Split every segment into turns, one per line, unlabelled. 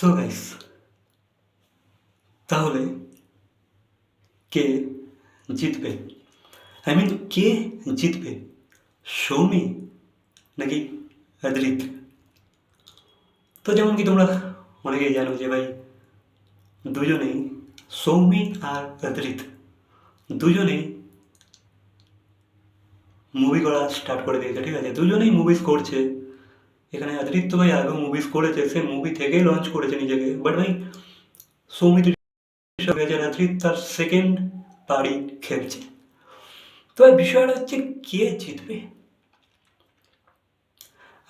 So guys তাহলে কে জিতবে? I mean কে জিতবে? সৌমি নাকি অদ্রিত তো যেমন কি তোমরা অনেকেই জানো যে ভাই, দুজনেই সৌমি আর অদ্রিত দুজনেই মুভি করা স্টার্ট করে দিয়েছে, ঠিক আছে? দুজনেই মুভিজ করছে। এখানে অতিরিক্ত ভাই আগেও মুভিজ করেছে সে মুভি থেকেই লঞ্চ করেছে নিজেকে। বাট ভাই সৌমিত অতিরিক্ত তার সেকেন্ড পারি খেলছে। তো ভাই, বিষয়টা হচ্ছে কে জিতবে?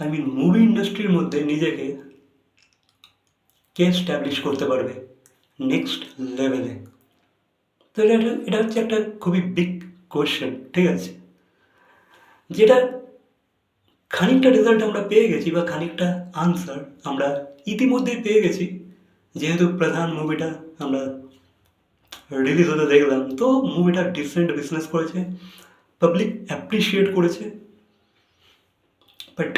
আই মিন মুভি ইন্ডাস্ট্রির মধ্যে নিজেকে কে স্ট্যাবলিশ করতে পারবে নেক্সট লেভেলে তো এটা এটা হচ্ছে একটা খুবই বিগ কোয়েশ্চেন ঠিক আছে? যেটা খানিকটা রেজাল্ট আমরা পেয়ে গেছি বা খানিকটা আনসার আমরা ইতিমধ্যেই পেয়ে গেছি। যেহেতু প্রধান মুভিটা আমরা রিলিজ হতে দেখলাম, তো মুভিটা ডিফারেন্ট বিজনেস করেছে পাবলিক অ্যাপ্রিসিয়েট করেছে। বাট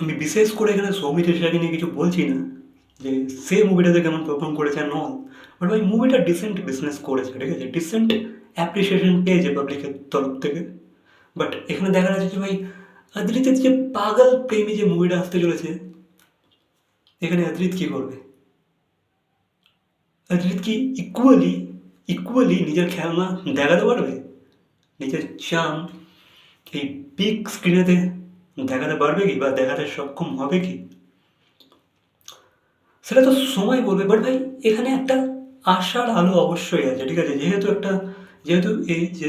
আমি বিশেষ করে এখানে সৌমিত শেষাকে নিয়ে কিছু বলছি না, যে সে মুভিটাতে কেমন পারফর্ম করেছে নন বাট ভাই মুভিটা ডিসেন্ট বিজনেস করেছে, ঠিক আছে? ডিসেন্ট অ্যাপ্রিসিয়েশন পেয়েছে পাবলিকের তরফ থেকে। বাট এখানে দেখা যাচ্ছে যে ভাই অদ্রিতের যে পাগল প্রেমী যে মুভিটা আসতে চলেছে, এখানে অদ্রিত কি করবে? অদ্রিত কি ইকুয়ালি ইকুয়ালি নিজের খেলনা দেখাতে পারবে? নিজের চাম এই বিগ স্ক্রিনেতে দেখাতে পারবে কি বা দেখাতে সক্ষম হবে কি? সেটা তো সময় বলবে বাট ভাই, এখানে একটা আশার আলো অবশ্যই আছে, ঠিক আছে? যেহেতু একটা, যেহেতু এই যে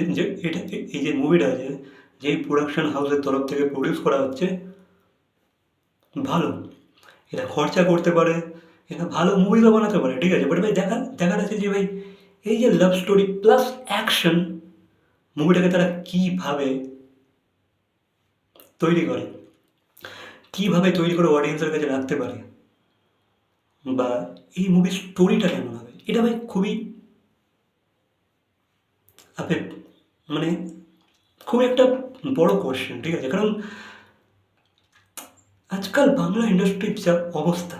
এটা, এই যে মুভিটা আছে যেই প্রোডাকশন হাউসের তরফ থেকে প্রডিউস করা হচ্ছে, ভালো। এটা খরচা করতে পারে এটা ভালো মুভিও বানাতে পারে, ঠিক আছে? বাট ভাই, দেখা দেখা যাচ্ছে যে ভাই, এই যে লাভ স্টোরি প্লাস অ্যাকশন মুভিটাকে তারা কীভাবে তৈরি করে? কীভাবে তৈরি করে অডিয়েন্সের কাছে রাখতে পারে? বা এই মুভির স্টোরিটা কেমন হবে? এটা ভাই খুবই আপনি মানে খুব একটা বড় কোয়েশ্চেন ঠিক আছে? কারণ আজকাল বাংলা ইন্ডাস্ট্রির যা অবস্থা,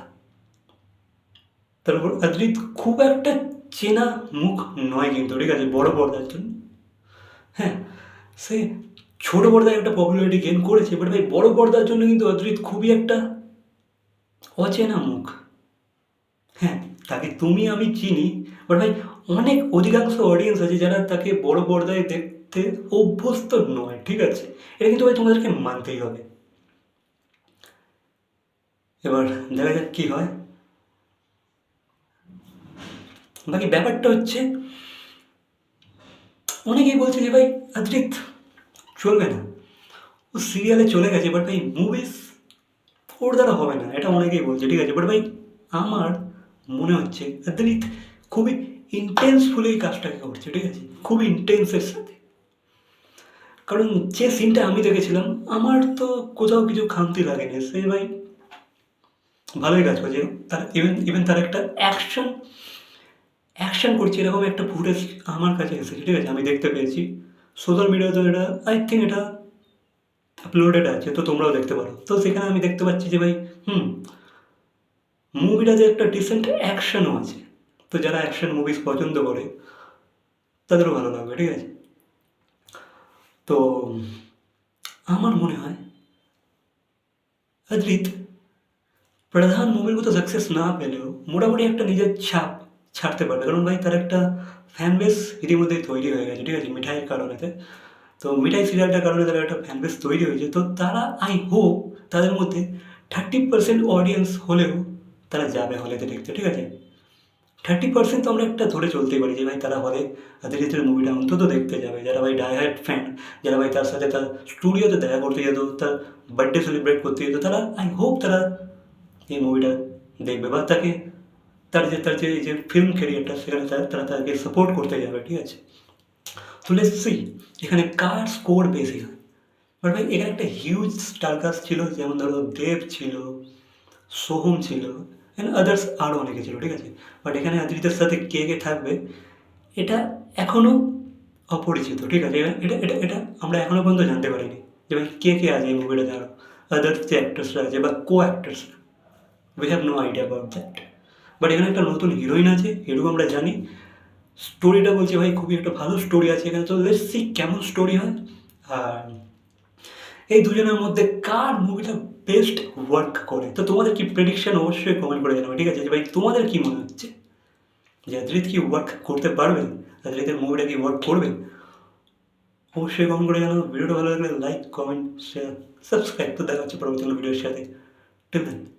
তারপর অদ্রিত খুব একটা চেনা মুখ নয় কিন্তু, ঠিক আছে? বড় পর্দার জন্য। হ্যাঁ সে ছোট পর্দায় একটা পপুলারিটি গেন করেছে বাট ভাই, বড় পর্দার জন্য কিন্তু অদ্রিত খুবই একটা অচেনা মুখ। হ্যাঁ তাকে তুমি আমি চিনি বাট ভাই, অনেক অধিকাংশ অডিয়েন্স আছে যারা তাকে বড় পর্দায় দেখতে অভ্যস্ত নয়, ঠিক আছে? এটা কিন্তু ভাই তোমাদেরকে মানতেই হবে। এবার দেখা যাক কী হয়। বাকি ব্যাপারটা হচ্ছে, অনেকেই বলছে যে ভাই অদ্রিত চলবে না। ও সিরিয়ালে চলে গেছে বাট ভাই মুভিস ওর দ্বারা হবে না, এটা অনেকেই বলছে, ঠিক আছে? বাট ভাই আমার মনে হচ্ছে অদ্রিত খুবই ইন্টেন্সফুলি এই কাজটাকে করছে, ঠিক আছে? খুবই ইন্টেন্সের সাথে। কারণ যে সিনটা আমি দেখেছিলাম, আমার তো কোথাও কিছু খামতি লাগেনি। সে ভাই ভালোই কাজ করছে। তার ইভেন ইভেন তার একটা অ্যাকশন অ্যাকশন করছে, এরকম একটা ফুটেজ আমার কাছে এসেছে, ঠিক আছে? আমি দেখতে পেয়েছি। সোশ্যাল মিডিয়াতে এটা আই থিঙ্ক এটা আপলোডেড আছে, তো তোমরাও দেখতে পারো। তো সেখানে আমি দেখতে পাচ্ছি যে ভাই, হুম মুভিটাতে একটা ডিসেন্ট অ্যাকশনও আছে। তো যারা অ্যাকশন মুভিস পছন্দ করে, তাদেরও ভালো লাগবে, ঠিক আছে? তো, আমার মনে হয় অদ্রিত প্রধান মুভির মতো সাকসেস না পেলেও মোটামুটি একটা নিজের ছাপ ছাড়তে পারবে। কারণ ভাই, তার একটা ফ্যান বেস ইতিমধ্যেই তৈরি হয়ে গেছে, ঠিক আছে? মিঠাইয়ের কারণেতে। তো মিঠাই সিরিয়ালটার কারণে তারা একটা ফ্যান বেস তৈরি হয়েছে। তো তারা আই হোপ তাদের মধ্যে থার্টি পার্সেন্ট অডিয়েন্স হলেও তারা যাবে হলেতে দেখতে, ঠিক আছে? থার্টি পার্সেন্ট তো আমরা একটা ধরে চলতে পারি যে ভাই তারা হলে আদিত্যের মুভিটা অন্তত দেখতে যাবে। যারা ভাই ডায়াহার্ট ফ্যান যারা ভাই তার সাথে তার স্টুডিওতে দেখা করতে যেত, তার বার্থডে সেলিব্রেট করতে যেত, তারা আই হোপ তারা এই মুভিটা দেখবে বা তাকে, তার যে তার যে, এই যে ফিল্ম ক্যারিয়ারটা সেখানে তারা তারা তাকে সাপোর্ট করতে যাবে, ঠিক আছে? তো লেটস সি এখানে কার স্কোর বেশি হয়? বাট ভাই, এখানে একটা হিউজ স্টারকাস্ট ছিল, যেমন ধরো দেব ছিল, সোহম ছিল অ্যান্ড আদার্স আরও অনেকে ছিল, ঠিক আছে? বাট এখানে অদিতির সাথে কে কে থাকবে, এটা এখনও অপরিচিত, ঠিক আছে? এটা এটা এটা আমরা এখনও পর্যন্ত জানতে পারিনি যে ভাই কে কে আছে এই মুভিটাতে আরও আদার্স যে অ্যাক্টার্সরা আছে বা কো অ্যাক্টার্সরা we have no idea about that but এখানে একটা নতুন হিরোইন আছে, এটুকু আমরা জানি। স্টোরিটা বলছি ভাই, খুবই একটা ভালো স্টোরি আছে এখানে। তো সি কেমন স্টোরি হয়। আর এই দুজনের মধ্যে কার মুভিটা বেস্ট ওয়ার্ক করে। তো তোমাদের কি প্রেডিকশান অবশ্যই কমেন্ট করে জানাবে, ঠিক আছে? যে ভাই, তোমাদের কি মনে হচ্ছে? যে অদ্রিত কি ওয়ার্ক করতে পারবে? অদ্রিতের মুভিটা কি ওয়ার্ক করবে? অবশ্যই কমেন্ট করে জানাব। ভিডিওটা ভালো লাগলে লাইক কমেন্ট শেয়ার সাবস্ক্রাইব তো দেখা হচ্ছে পরবর্তী ভিডিওর সাথে। ঠিক আছে